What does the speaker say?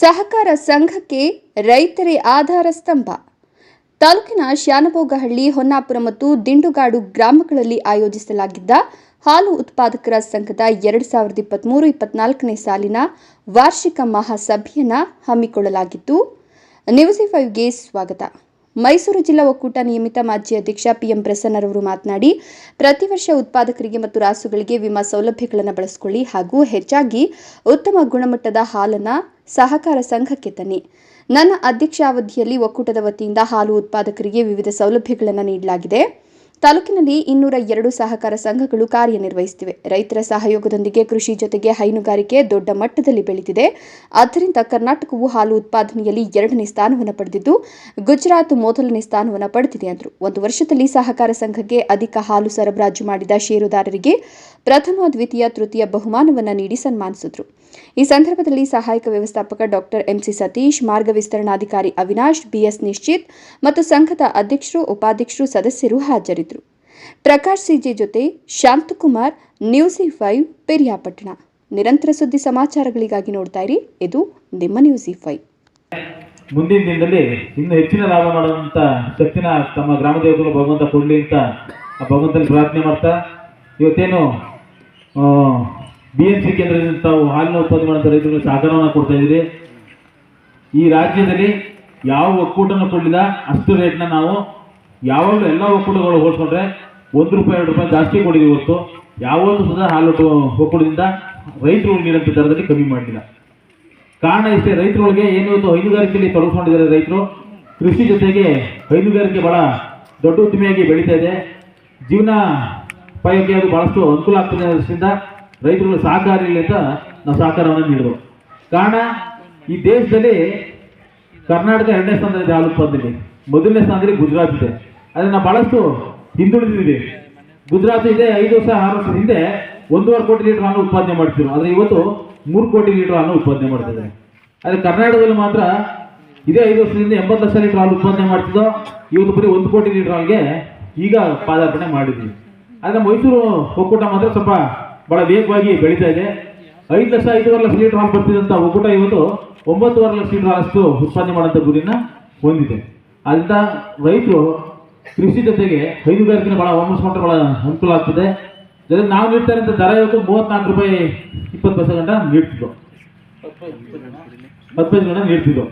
ಸಹಕಾರ ಸಂಘಕ್ಕೆ ರೈತರೇ ಆಧಾರ ಸ್ತಂಭ. ತಾಲೂಕಿನ ಶಾನಬೋಗಹಳ್ಳಿ, ಹೊನ್ನಾಪುರ ಮತ್ತು ದಿಂಡುಗಾಡು ಗ್ರಾಮಗಳಲ್ಲಿ ಆಯೋಜಿಸಲಾಗಿದ್ದ ಹಾಲು ಉತ್ಪಾದಕರ ಸಂಘದ ಎರಡು ಸಾವಿರದ ಇಪ್ಪತ್ತ್ಮೂರು ಇಪ್ಪತ್ನಾಲ್ಕನೇ ಸಾಲಿನ ವಾರ್ಷಿಕ ಮಹಾಸಭೆಯನ್ನು ಹಮ್ಮಿಕೊಳ್ಳಲಾಗಿತ್ತು ನ್ಯೂಸ್ ಫೈವ್ಗೆ ಸ್ವಾಗತ. ಮೈಸೂರು ಜಿಲ್ಲಾ ಒಕ್ಕೂಟ ನಿಯಮಿತ ಮಾಜಿ ಅಧ್ಯಕ್ಷ ಪಿಎಂ ಪ್ರಸನ್ನರವರು ಮಾತನಾಡಿ, ಪ್ರತಿ ವರ್ಷ ಉತ್ಪಾದಕರಿಗೆ ಮತ್ತು ರಾಸುಗಳಿಗೆ ವಿಮಾ ಸೌಲಭ್ಯಗಳನ್ನು ಬಳಸಿಕೊಳ್ಳಿ ಹಾಗೂ ಹೆಚ್ಚಾಗಿ ಉತ್ತಮ ಗುಣಮಟ್ಟದ ಹಾಲನ್ನು ಸಹಕಾರ ಸಂಘಕ್ಕೆ ತನ್ನಿ. ನನ್ನ ಅಧ್ಯಕ್ಷ ಅವಧಿಯಲ್ಲಿ ಒಕ್ಕೂಟದ ವತಿಯಿಂದ ಹಾಲು ಉತ್ಪಾದಕರಿಗೆ ವಿವಿಧ ಸೌಲಭ್ಯಗಳನ್ನು ನೀಡಲಾಗಿದೆ. ತಾಲೂಕಿನಲ್ಲಿ ಇನ್ನೂರ ಎರಡು ಸಹಕಾರ ಸಂಘಗಳು ಕಾರ್ಯನಿರ್ವಹಿಸುತ್ತಿವೆ. ರೈತರ ಸಹಯೋಗದೊಂದಿಗೆ ಕೃಷಿ ಜೊತೆಗೆ ಹೈನುಗಾರಿಕೆ ದೊಡ್ಡ ಮಟ್ಟದಲ್ಲಿ ಬೆಳೆದಿದೆ ಆದ್ದರಿಂದ ಕರ್ನಾಟಕವು ಹಾಲು ಉತ್ಪಾದನೆಯಲ್ಲಿ ಎರಡನೇ ಸ್ಥಾನವನ್ನು ಪಡೆದಿದ್ದು, ಗುಜರಾತ್ ಮೊದಲನೇ ಸ್ಥಾನವನ್ನು ಪಡೆದಿದೆ ಎಂದರು. ಒಂದು ವರ್ಷದಲ್ಲಿ ಸಹಕಾರ ಸಂಘಕ್ಕೆ ಅಧಿಕ ಹಾಲು ಸರಬರಾಜು ಮಾಡಿದ ಷೇರುದಾರರಿಗೆ ಪ್ರಥಮ, ದ್ವಿತೀಯ, ತೃತೀಯ ಬಹುಮಾನವನ್ನು ನೀಡಿ ಸನ್ಮಾನಿಸಿದರು. ಈ ಸಂದರ್ಭದಲ್ಲಿ ಸಹಾಯಕ ವ್ಯವಸ್ಥಾಪಕ ಡಾಕ್ಟರ್ ಎಂಸಿ ಸತೀಶ್, ಮಾರ್ಗ ವಿಸ್ತರಣಾಧಿಕಾರಿ ಅವಿನಾಶ್ ಬಿಎಸ್ ನಿಶ್ಚಿತ್ ಮತ್ತು ಸಂಘದ ಅಧ್ಯಕ್ಷರು, ಉಪಾಧ್ಯಕ್ಷರು, ಸದಸ್ಯರು ಹಾಜರಿದ್ದರು. ಪ್ರಕಾಶ್ ಸಿಜಿ ಜೊತೆ ಶಾಂತಕುಮಾರ್ ನ್ಯೂಸ್ ಫೈವ್, ಪೆರಿಯಾಪಟ್ಟಣ. ನಿರಂತರ ಸುದ್ದಿ ಸಮಾಚಾರಗಳಿಗಾಗಿ ನೋಡ್ತಾ ಇರಿ. ಇದು ನಿಮ್ಮ ನ್ಯೂಸಿ ಫೈವ್. ಮುಂದಿನ ದಿನದಲ್ಲಿ ಇನ್ನು ಹೆಚ್ಚಿನ ಲಾಭ ಮಾಡುವಂತ ಶಕ್ತಿನ ತಮ್ಮ ಗ್ರಾಮ ಭಗವಂತ ಕೊಡ್ಲಿ ಅಂತ ಆ ಭಗವಂತನ ಪ್ರಾರ್ಥನೆ ಮಾಡ್ತಾ, ಇವತ್ತೇನು ಬಿ ಎಂ ಸಿ ಕೇಂದ್ರದಿಂದ ತಾವು ಹಾಲಿನ ಉತ್ಪಾದನೆ ಮಾಡುವಂಥ ರೈತರಿಗೆ ಸಹಕಾರವನ್ನು ಕೊಡ್ತಾ ಇದ್ದೀರಿ. ಈ ರಾಜ್ಯದಲ್ಲಿ ಯಾವ ಒಕ್ಕೂಟನೂ ಕೊಡಲಿಲ್ಲ. ಅಷ್ಟು ರೇಟ್ನ ನಾವು ಯಾವಾಗಲೂ ಎಲ್ಲ ಒಕ್ಕೂಟಗಳು ಹೋಲಿಸ್ಕೊಂಡ್ರೆ ಒಂದು ರೂಪಾಯಿ, ಎರಡು ರೂಪಾಯಿ ಜಾಸ್ತಿ ಕೊಡಿದೆ ಇವತ್ತು. ಯಾವೊಂದು ಸದಾ ಹಾಲು ಒಕ್ಕೂಟದಿಂದ ರೈತರು ನೀರಂತ ದರದಲ್ಲಿ ಕಮ್ಮಿ ಮಾಡಲಿಲ್ಲ. ಕಾರಣ ಇಷ್ಟೇ, ರೈತರೊಳಗೆ ಏನು ಇವತ್ತು ಹೈನುಗಾರಿಕೆಯಲ್ಲಿ ತೊಡಗಿಸ್ಕೊಂಡಿದ್ದಾರೆ ರೈತರು? ಕೃಷಿ ಜೊತೆಗೆ ಹೈನುಗಾರಿಕೆ ಭಾಳ ದೊಡ್ಡ ಉದ್ದಿಮೆಯಾಗಿ ಬೆಳೀತಾ ಇದೆ. ಜೀವನ ಪಾಯಕ್ಕೆ ಅದು ಭಾಳಷ್ಟು ಅನುಕೂಲ ಆಗ್ತದೆ ಅದರಿಂದ ರೈತರುಗಳು ಸಹಕಾರ ಇಲ್ಲ ಅಂತ ನಾವು ಸಹಕಾರವನ್ನು ನೀಡಿದ್ರು ಕಾರಣ, ಈ ದೇಶದಲ್ಲಿ ಕರ್ನಾಟಕ ಎರಡನೇ ಸ್ಥಾನದಲ್ಲಿ ಹಾಲು ಉತ್ಪಾದನೆ ಮೊದಲನೇ ಸ್ಥಾನದಲ್ಲಿ ಗುಜರಾತ್ ಇದೆ. ಆದರೆ ನಾವು ಬಹಳಷ್ಟು ಹಿಂದುಳಿದಿದ್ದೀವಿ. ಗುಜರಾತ್ ಇದೆ, ಐದು ವರ್ಷ, ಆರು ವರ್ಷದ ಹಿಂದೆ ಒಂದೂವರೆ ಕೋಟಿ ಲೀಟರ್ ಹಾಲು ಉತ್ಪಾದನೆ ಮಾಡ್ತಿದ್ರು. ಆದರೆ ಇವತ್ತು ಮೂರು ಕೋಟಿ ಲೀಟರ್ ಹಾಲು ಉತ್ಪಾದನೆ ಮಾಡ್ತಿದ್ದಾರೆ. ಆದರೆ ಕರ್ನಾಟಕದಲ್ಲಿ ಮಾತ್ರ ಇದೇ ಐದು ವರ್ಷದಿಂದ ಎಂಬತ್ತು ಲಕ್ಷ ಲೀಟರ್ ಹಾಲು ಉತ್ಪಾದನೆ ಮಾಡ್ತಿದ್ದೋ, ಇವತ್ತು ಬರೀ ಒಂದು ಕೋಟಿ ಲೀಟರ್ ಹಾಲಿಗೆ ಈಗ ಪಾದಾರ್ಪಣೆ ಮಾಡಿದ್ವಿ. ಆದರೆ ಮೈಸೂರು ಒಕ್ಕೂಟ ಮಾತ್ರ ಸ್ವಲ್ಪ ಬಹಳ ವೇಗವಾಗಿ ಬೆಳೀತಾ ಇದೆ. ಐದು ಲಕ್ಷ, ಐದೂವರೆ ಲಕ್ಷ ಲೀಟರ್ ಹಾಲು ಬರ್ತಿದ್ದಂಥ ಒಕ್ಕೂಟ ಇವತ್ತು ಒಂಬತ್ತುವರೆ ಲಕ್ಷ ಲೀಟರ್ ಹಾಲಷ್ಟು ಉತ್ಪಾದನೆ ಮಾಡೋಂಥ ಗುರಿನ ಹೊಂದಿದೆ. ಅಂತ ರೈತರು ಕೃಷಿ ಜೊತೆಗೆ ಹೈನುಗಾರಿಕೆ ಭಾಳ ಅವಲಂಬಿಸ್ಕೊಂಡ್ರೆ ಭಾಳ ಅನುಕೂಲ ಆಗ್ತದೆ. ಜೊತೆಗೆ ನಾವು ನೀಡ್ತಾ ಇರೋ ದರ ಇವತ್ತು ಮೂವತ್ನಾಲ್ಕು ರೂಪಾಯಿ ಇಪ್ಪತ್ತು ಪೈಸೆ ಗಂಟ ನೀಡ್ತಿದ್ದೋ ಹತ್ತು ಪೈಸೆ ಗಂಟ? ನೀಡ್ತಿದ್ದೋ